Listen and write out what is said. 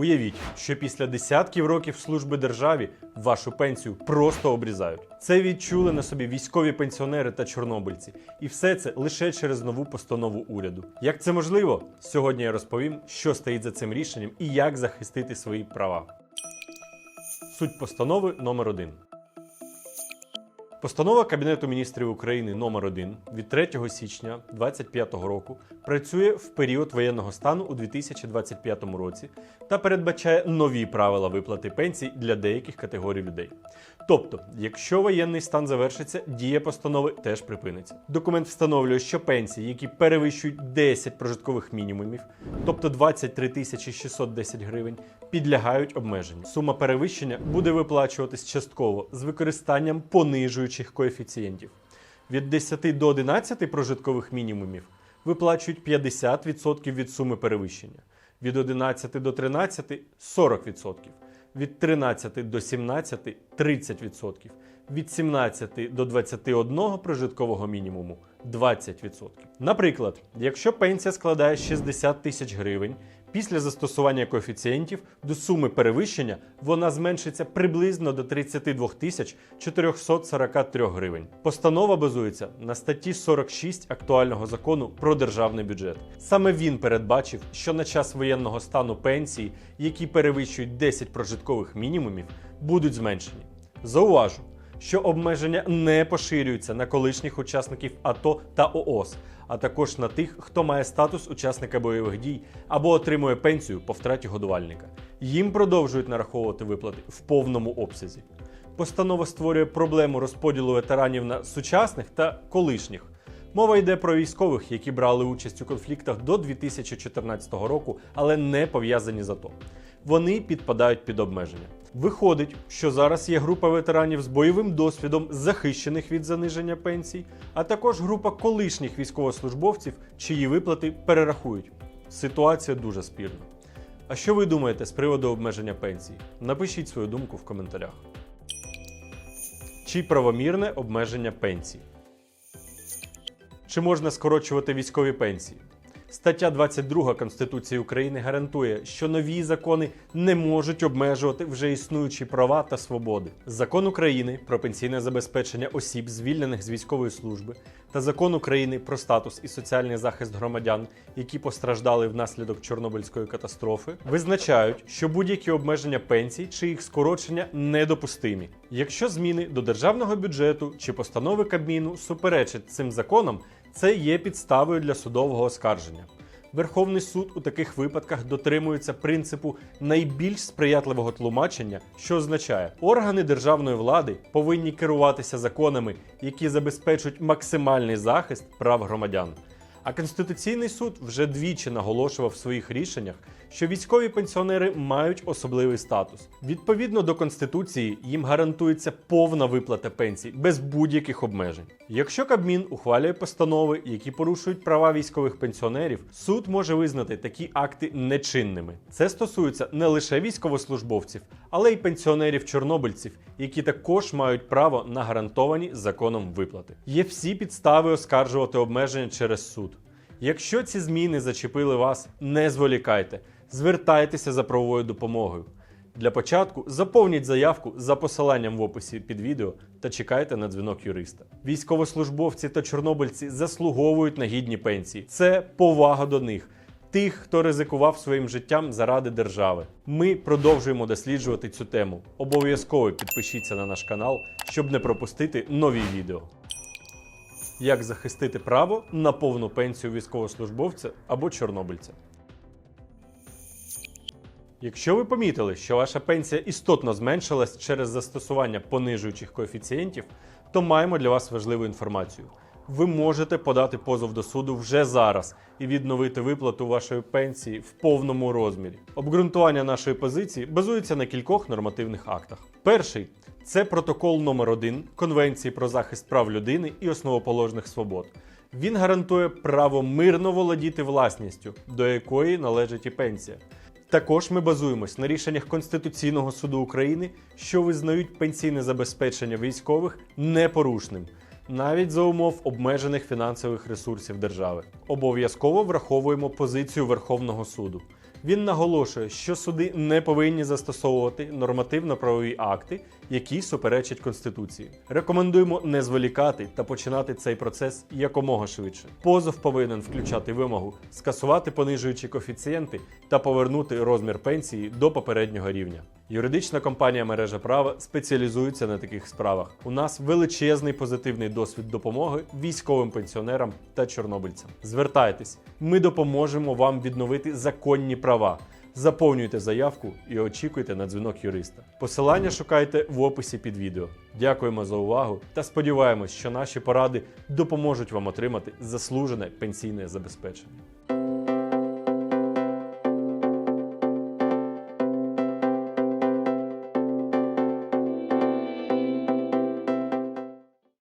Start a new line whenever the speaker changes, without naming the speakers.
Уявіть, що після десятків років служби державі вашу пенсію просто обрізають. Це відчули на собі військові пенсіонери та чорнобильці, і все це лише через нову постанову уряду. Як це можливо? Сьогодні я розповім, що стоїть за цим рішенням і як захистити свої права. Суть постанови номер 1 Постанова Кабінету міністрів України номер 1 від 3 січня 2025 року працює в період воєнного стану у 2025 році та передбачає нові правила виплати пенсій для деяких категорій людей. Тобто, якщо воєнний стан завершиться, дія постанови теж припиниться. Документ встановлює, що пенсії, які перевищують 10 прожиткових мінімумів, тобто 23 тисячі 610 гривень, підлягають обмеженню. Сума перевищення буде виплачуватись частково з використанням понижуючих коефіцієнтів. Від 10 до 11 прожиткових мінімумів виплачують 50% від суми перевищення, від 11 до 13 40%, від 13 до 17 30%, від 17 до 21 прожиткового мінімуму 20%. Наприклад, якщо пенсія складає 60 тисяч гривень, після застосування коефіцієнтів до суми перевищення вона зменшиться приблизно до 32 тисяч 443 гривень. Постанова базується на статті 46 актуального закону про державний бюджет. Саме він передбачив, що на час воєнного стану пенсії, які перевищують 10 прожиткових мінімумів, будуть зменшені. Зауважу, що обмеження не поширюються на колишніх учасників АТО та ООС, а також на тих, хто має статус учасника бойових дій або отримує пенсію по втраті годувальника. Їм продовжують нараховувати виплати в повному обсязі. Постанова створює проблему розподілу ветеранів на сучасних та колишніх. Мова йде про військових, які брали участь у конфліктах до 2014 року, але не пов'язані з АТО. Вони підпадають під обмеження. Виходить, що зараз є група ветеранів з бойовим досвідом, захищених від заниження пенсій, а також група колишніх військовослужбовців, чиї виплати перерахують. Ситуація дуже спірна. А що ви думаєте з приводу обмеження пенсій? Напишіть свою думку в коментарях. Чи правомірне обмеження пенсій? Чи можна скорочувати військові пенсії? Стаття 22 Конституції України гарантує, що нові закони не можуть обмежувати вже існуючі права та свободи. Закон України про пенсійне забезпечення осіб, звільнених з військової служби, та закон України про статус і соціальний захист громадян, які постраждали внаслідок Чорнобильської катастрофи, визначають, що будь-які обмеження пенсій чи їх скорочення недопустимі. Якщо зміни до державного бюджету чи постанови Кабміну суперечать цим законам, це є підставою для судового оскарження. Верховний суд у таких випадках дотримується принципу найбільш сприятливого тлумачення, що означає, органи державної влади повинні керуватися законами, які забезпечують максимальний захист прав громадян. А Конституційний суд вже двічі наголошував в своїх рішеннях, що військові пенсіонери мають особливий статус. Відповідно до Конституції, їм гарантується повна виплата пенсій без будь-яких обмежень. Якщо Кабмін ухвалює постанови, які порушують права військових пенсіонерів, суд може визнати такі акти нечинними. Це стосується не лише військовослужбовців, але й пенсіонерів-чорнобильців, які також мають право на гарантовані законом виплати. Є всі підстави оскаржувати обмеження через суд. Якщо ці зміни зачепили вас, не зволікайте, звертайтеся за правовою допомогою. Для початку заповніть заявку за посиланням в описі під відео та чекайте на дзвінок юриста. Військовослужбовці та чорнобильці заслуговують на гідні пенсії. Це повага до них, тих, хто ризикував своїм життям заради держави. Ми продовжуємо досліджувати цю тему. Обов'язково підпишіться на наш канал, щоб не пропустити нові відео. Як захистити право на повну пенсію військовослужбовця або чорнобильця? Якщо ви помітили, що ваша пенсія істотно зменшилась через застосування понижуючих коефіцієнтів, то маємо для вас важливу інформацію. Ви можете подати позов до суду вже зараз і відновити виплату вашої пенсії в повному розмірі. Обґрунтування нашої позиції базується на кількох нормативних актах. Перший це протокол номер 1 Конвенції про захист прав людини і основоположних свобод. Він гарантує право мирно володіти власністю, до якої належить і пенсія. Також ми базуємось на рішеннях Конституційного суду України, що визнають пенсійне забезпечення військових непорушним, навіть за умов обмежених фінансових ресурсів держави. Обов'язково враховуємо позицію Верховного суду. Він наголошує, що суди не повинні застосовувати нормативно-правові акти, які суперечать Конституції. Рекомендуємо не зволікати та починати цей процес якомога швидше. Позов повинен включати вимогу скасувати понижуючі коефіцієнти та повернути розмір пенсії до попереднього рівня. Юридична компанія мережа права спеціалізується на таких справах. У нас величезний позитивний досвід допомоги військовим пенсіонерам та чорнобильцям. Звертайтесь, ми допоможемо вам відновити законні права. Заповнюйте заявку і очікуйте на дзвінок юриста. Посилання шукайте в описі під відео. Дякуємо за увагу та сподіваємось, що наші поради допоможуть вам отримати заслужене пенсійне забезпечення.